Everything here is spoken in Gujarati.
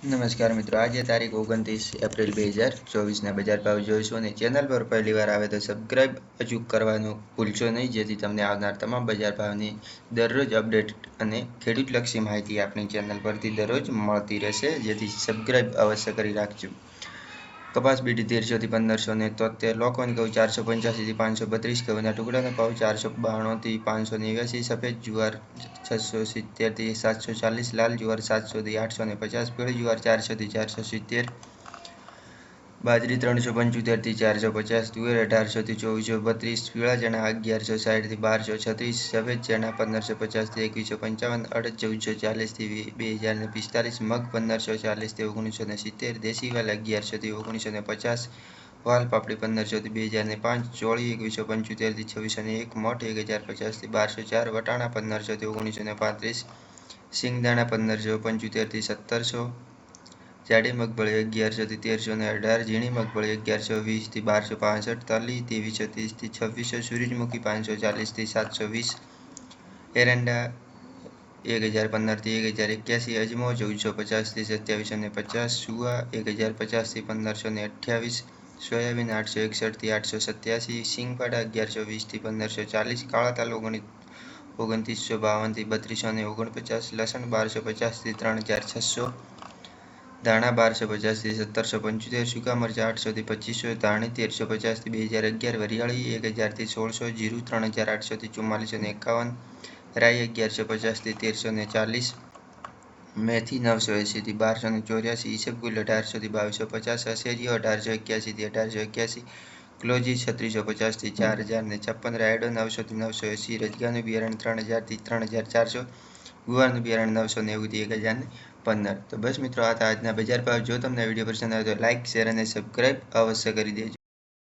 નમસ્કાર મિત્રો, આજે તારીખ ઓગણત્રીસ એપ્રિલ બે હજાર ચોવીસના બજાર ભાવ જોઈશું અને ચેનલ પર પહેલી વાર આવે તો સબસ્ક્રાઇબ અચૂક કરવાનું ભૂલશો નહીં, જેથી તમને આવનાર તમામ બજાર ભાવની દરરોજ અપડેટ અને ખેડૂતલક્ષી માહિતી આપણી ચેનલ પરથી દરરોજ મળતી રહેશે. જેથી સબસ્ક્રાઇબ અવશ્ય કરી રાખજો. કપાસ બીટી તેરસોથી પંદરસો ને તોતેર લોકોની કહું ચારસો પંચ્યાસીથી પાંચસો બત્રીસ, ઘઉંના ટુકડાનો ભાવ ચારસો બાણુંથી પાંચસો નેવ્યાસી, સફેદ જુવાર છસો સિત્તેરથી સાતસો ચાલીસ, લાલ જુવાર સાતસોથી આઠસો ને પચાસ પીળી જુવાર ચારસોથી ચારસો સિત્તેર બાજરી ત્રણસો પંચોતેરથી ચારસો પચાસ, તુવેર અઢારસોથી ચોવીસો બત્રીસ, પીળા ચણા અગિયારસો સાઠથી બારસો છત્રીસ, સફેદ ચણા પંદરસો પચાસથી એકવીસો પંચાવન, અડદ ચૌદસો ચાલીસથી બે હજાર ને પિસ્તાલીસ, મગ પંદરસો ચાલીસથી ઓગણીસો ને સિત્તેર, દેશી વાલ અગિયારસોથી ઓગણીસો ને પચાસ, વાલ પાપડી પંદરસોથી બે હજાર ને પાંચ, ચોળી એકવીસો પંચોતેરથી છવ્વીસો ને એક, મઠ એક હજાર પચાસથી બારસો ચાર, વટાણા પંદરસોથી ઓગણીસો ને પાંત્રીસ, સિંગદાણા પંદરસો પંચોતેરથી સત્તરસો જાડી મગફળી અગિયારસોથી તેરસો ને અઢાર, ઝીણી મગફળી અગિયારસો વીસથી બારસો પાસઠ તલી ત્રેવીસો ત્રીસથી છવ્વીસો, સૂરજમુખી પાંચસો ચાલીસથી સાતસો વીસ, એરંડા એક હજાર પંદરથી એક હજાર એક્યાસી, અજમો ચૌદસો પચાસથી સત્યાવીસો ને પચાસ, સુવા એક હજાર પચાસથી પંદરસો ને અઠ્યાવીસ, સોયાબીન આઠસો એકસઠથી આઠસો સત્યાસી, સિંગપાડા અગિયારસો વીસથી પંદરસો ચાલીસ કાળા તાલ ઓગણી ઓગણત્રીસો બાવનથી બત્રીસો ને ઓગણપચાસ, લસણ બારસો પચાસથી ત્રણ હજાર છસો ધાણા બારસો પચાસથી સત્તરસો પંચોતેર, સૂકા મરચાં આઠસોથી પચીસો, ધાણી તેરસો પચાસથી બે હજાર અગિયાર, વરિયાળી એક હજારથી સોળસો, જીરું ત્રણ હજાર આઠસોથી ચુમ્માલીસો ને એકાવન, રાઈ અગિયારસો પચાસથી તેરસો ને ચાલીસ, મેથી નવસો એંસીથી બારસો ને ચોર્યાસી, ઈસબગુલ અઢારસોથી બાવીસો પચાસ અસેરીઓ અઢારસો એક્યાસીથી અઢારસો એક્યાસી, ક્લોજી છત્રીસો પચાસથી ચાર હજાર ને છપ્પન, રાયડો નવસોથી નવસો એંસી રજગાનું બિયારણ ત્રણ હજારથી ત્રણ હજાર ચારસો, ગુવારનું બિયારણ નવસો નેવુંથી એક હજાર પંદર તો બસ મિત્રો, આ હતા આજના બજાર ભાવ. જો તમને વીડિયો પસંદ આવે તો લાઇક શેર અને સબસ્ક્રાઈબ અવશ્ય કરી દેજો.